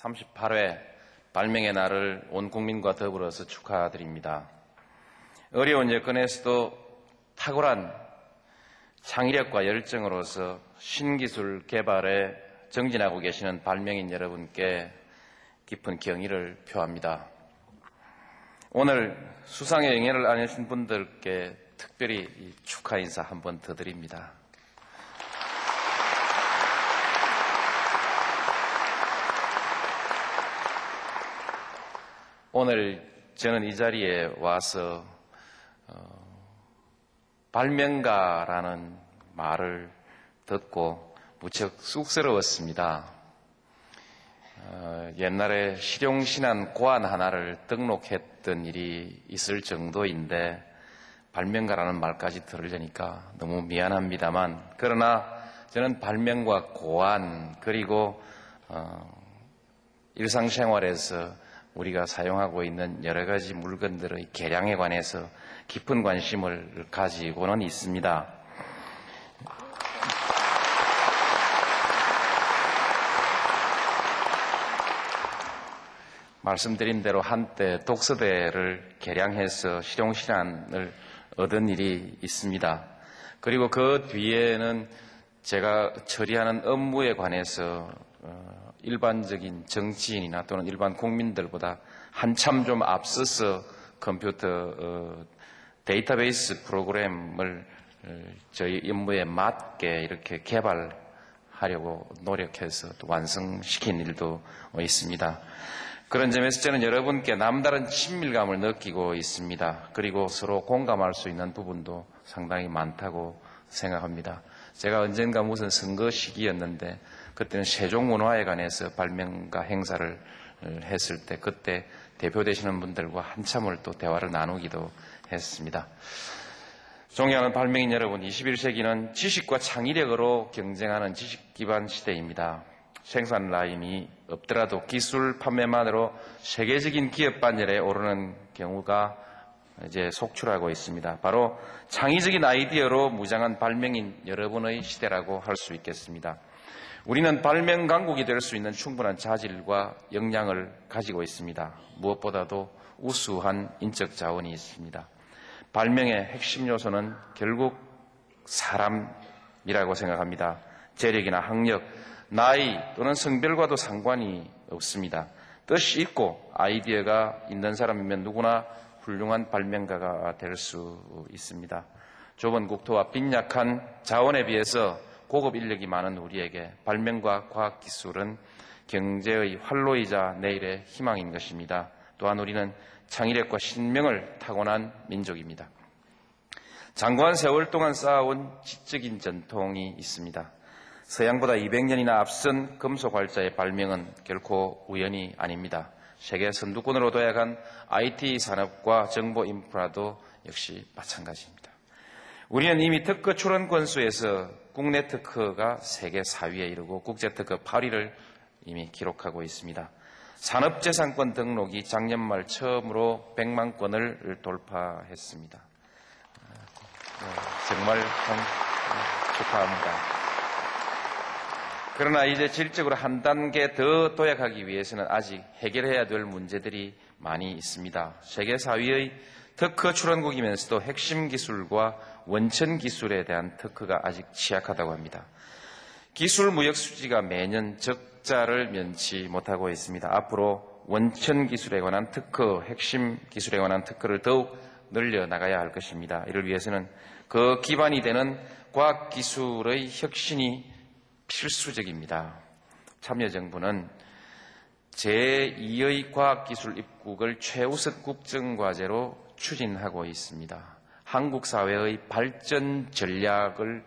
38회 발명의 날을 온 국민과 더불어서 축하드립니다. 어려운 여건에서도 탁월한 창의력과 열정으로서 신기술 개발에 정진하고 계시는 발명인 여러분께 깊은 경의를 표합니다. 오늘 수상의 영예를 안으신 분들께 특별히 축하 인사 한 번 더 드립니다. 오늘 저는 이 자리에 와서 어, 발명가라는 말을 듣고 무척 쑥스러웠습니다. 어, 옛날에 실용신안 고안 하나를 등록했던 일이 있을 정도인데 발명가라는 말까지 들으려니까 너무 미안합니다만 그러나 저는 발명과 고안 그리고 어, 일상생활에서 우리가 사용하고 있는 여러 가지 물건들의 개량에 관해서 깊은 관심을 가지고는 있습니다. 말씀드린 대로 한때 독서대를 개량해서 실용실안을 얻은 일이 있습니다. 그리고 그 뒤에는 제가 처리하는 업무에 관해서 어, 일반적인 정치인이나 또는 일반 국민들보다 한참 좀 앞서서 컴퓨터 어, 데이터베이스 프로그램을 어, 저희 업무에 맞게 이렇게 개발하려고 노력해서 완성시킨 일도 있습니다. 그런 점에서 저는 여러분께 남다른 친밀감을 느끼고 있습니다. 그리고 서로 공감할 수 있는 부분도 상당히 많다고 생각합니다. 제가 언젠가 무슨 선거 시기였는데 그때는 세종문화에 관해서 발명가 행사를 했을 때 그때 대표되시는 분들과 한참을 또 대화를 나누기도 했습니다. 존경하는 발명인 여러분, 21세기는 지식과 창의력으로 경쟁하는 지식 기반 시대입니다. 생산 라인이 없더라도 기술 판매만으로 세계적인 기업 반열에 오르는 경우가 이제 속출하고 있습니다. 바로 창의적인 아이디어로 무장한 발명인 여러분의 시대라고 할 수 있겠습니다. 우리는 발명 강국이 될 수 있는 충분한 자질과 역량을 가지고 있습니다. 무엇보다도 우수한 인적 자원이 있습니다. 발명의 핵심 요소는 결국 사람이라고 생각합니다. 재력이나 학력, 나이 또는 성별과도 상관이 없습니다. 뜻이 있고 아이디어가 있는 사람이면 누구나 훌륭한 발명가가 될 수 있습니다. 좁은 국토와 빈약한 자원에 비해서 고급 인력이 많은 우리에게 발명과 과학 기술은 경제의 활로이자 내일의 희망인 것입니다. 또한 우리는 창의력과 신명을 타고난 민족입니다. 장구한 세월 동안 쌓아온 지적인 전통이 있습니다. 서양보다 200년이나 앞선 금속 활자의 발명은 결코 우연이 아닙니다. 세계 선두권으로 도약한 IT 산업과 정보 인프라도 역시 마찬가지입니다. 우리는 이미 특허 출원 건수에서 국내 특허가 세계 4위에 이르고 국제 특허 8위를 이미 기록하고 있습니다. 산업재산권 등록이 작년 말 처음으로 100만 건을 돌파했습니다. 네, 정말 참 축하합니다. 그러나 이제 질적으로 한 단계 더 도약하기 위해서는 아직 해결해야 될 문제들이 많이 있습니다. 세계 4위의 특허 출원국이면서도 핵심 기술과 원천 기술에 대한 특허가 아직 취약하다고 합니다. 기술 무역 수지가 매년 적자를 면치 못하고 있습니다. 앞으로 원천 기술에 관한 특허, 핵심 기술에 관한 특허를 더욱 늘려 나가야 할 것입니다. 이를 위해서는 그 기반이 되는 과학 기술의 혁신이 필수적입니다. 참여정부는 제2의 과학기술 입국을 최우선 국정과제로 추진하고 있습니다. 한국 사회의 발전 전략을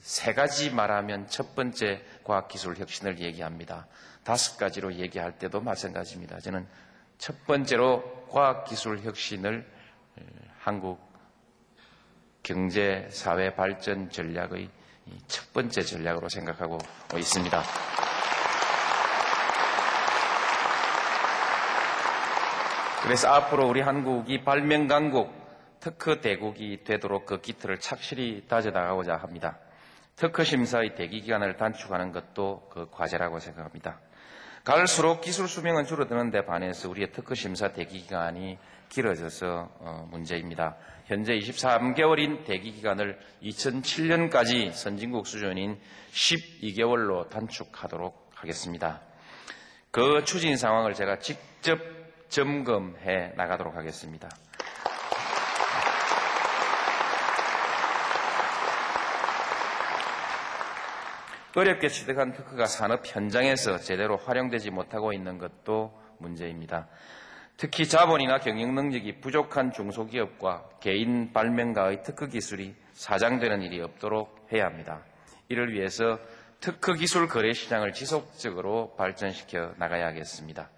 세 가지 말하면 첫 번째 과학기술 혁신을 얘기합니다. 다섯 가지로 얘기할 때도 마찬가지입니다. 저는 첫 번째로 과학기술 혁신을 한국 경제 사회 발전 전략의 첫 번째 전략으로 생각하고 있습니다. 그래서 앞으로 우리 한국이 발명 강국, 특허 대국이 되도록 그 기틀을 착실히 다져나가고자 합니다. 특허 심사의 대기 기간을 단축하는 것도 그 과제라고 생각합니다. 갈수록 기술 수명은 줄어드는 데 반해서 우리의 특허 심사 대기 기간이 길어져서 어, 문제입니다. 현재 23개월인 대기 기간을 2007년까지 선진국 수준인 12개월로 단축하도록 하겠습니다. 그 추진 상황을 제가 직접 점검해 나가도록 하겠습니다. 어렵게 취득한 특허가 산업 현장에서 제대로 활용되지 못하고 있는 것도 문제입니다. 특히 자본이나 경영 능력이 부족한 중소기업과 개인 발명가의 특허 기술이 사장되는 일이 없도록 해야 합니다. 이를 위해서 특허 기술 거래 시장을 지속적으로 발전시켜 나가야 하겠습니다.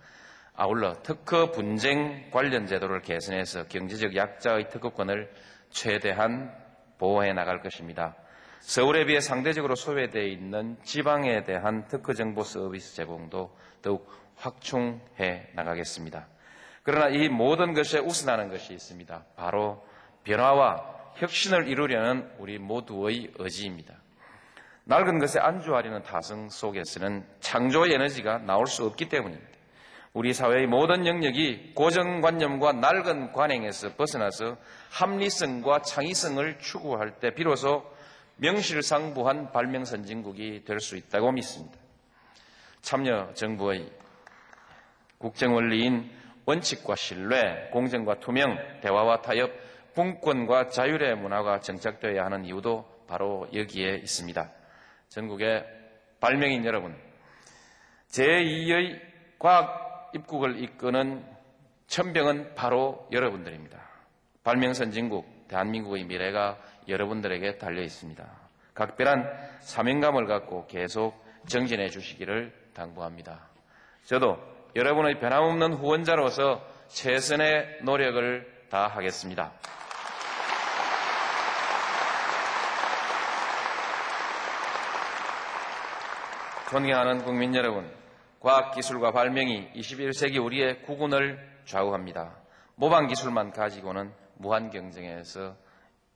아울러 특허 분쟁 관련 제도를 개선해서 경제적 약자의 특허권을 최대한 보호해 나갈 것입니다. 서울에 비해 상대적으로 소외되어 있는 지방에 대한 특허 정보 서비스 제공도 더욱 확충해 나가겠습니다. 그러나 이 모든 것에 우선하는 것이 있습니다. 바로 변화와 혁신을 이루려는 우리 모두의 의지입니다. 낡은 것에 안주하려는 타성 속에서는 창조의 에너지가 나올 수 없기 때문입니다. 우리 사회의 모든 영역이 고정관념과 낡은 관행에서 벗어나서 합리성과 창의성을 추구할 때 비로소 명실상부한 발명 선진국이 될 수 있다고 믿습니다. 참여 정부의 국정 원리인 원칙과 신뢰, 공정과 투명, 대화와 타협, 분권과 자율의 문화가 정착되어야 하는 이유도 바로 여기에 있습니다. 전국의 발명인 여러분, 제2의 과학 입국을 이끄는 천병은 바로 여러분들입니다. 발명 선진국, 대한민국의 미래가 여러분들에게 달려 있습니다. 각별한 사명감을 갖고 계속 정진해 주시기를 당부합니다. 저도 여러분의 변함없는 후원자로서 최선의 노력을 다하겠습니다. 존경하는 국민 여러분, 과학기술과 발명이 21세기 우리의 구군을 좌우합니다. 모방 기술만 가지고는 무한 경쟁에서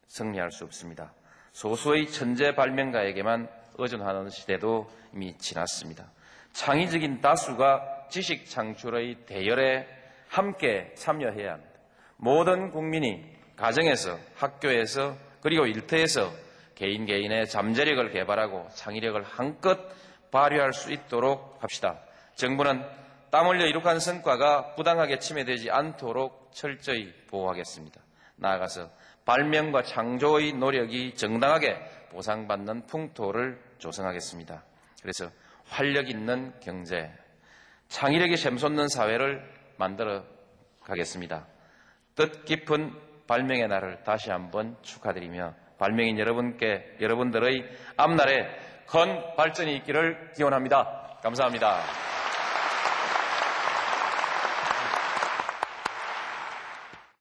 승리할 수 없습니다. 소수의 천재 발명가에게만 의존하는 시대도 이미 지났습니다. 창의적인 다수가 지식 창출의 대열에 함께 참여해야 합니다. 모든 국민이 가정에서, 학교에서, 그리고 일터에서 개인 개인의 잠재력을 개발하고 창의력을 한껏 발휘할 수 있도록 합시다. 정부는 땀 흘려 이룩한 성과가 부당하게 침해되지 않도록 철저히 보호하겠습니다. 나아가서 발명과 창조의 노력이 정당하게 보상받는 풍토를 조성하겠습니다. 그래서 활력 있는 경제, 창의력이 샘솟는 사회를 만들어 가겠습니다. 뜻깊은 발명의 날을 다시 한번 축하드리며 발명인 여러분께 여러분들의 앞날에 큰 발전이 있기를 기원합니다. 감사합니다.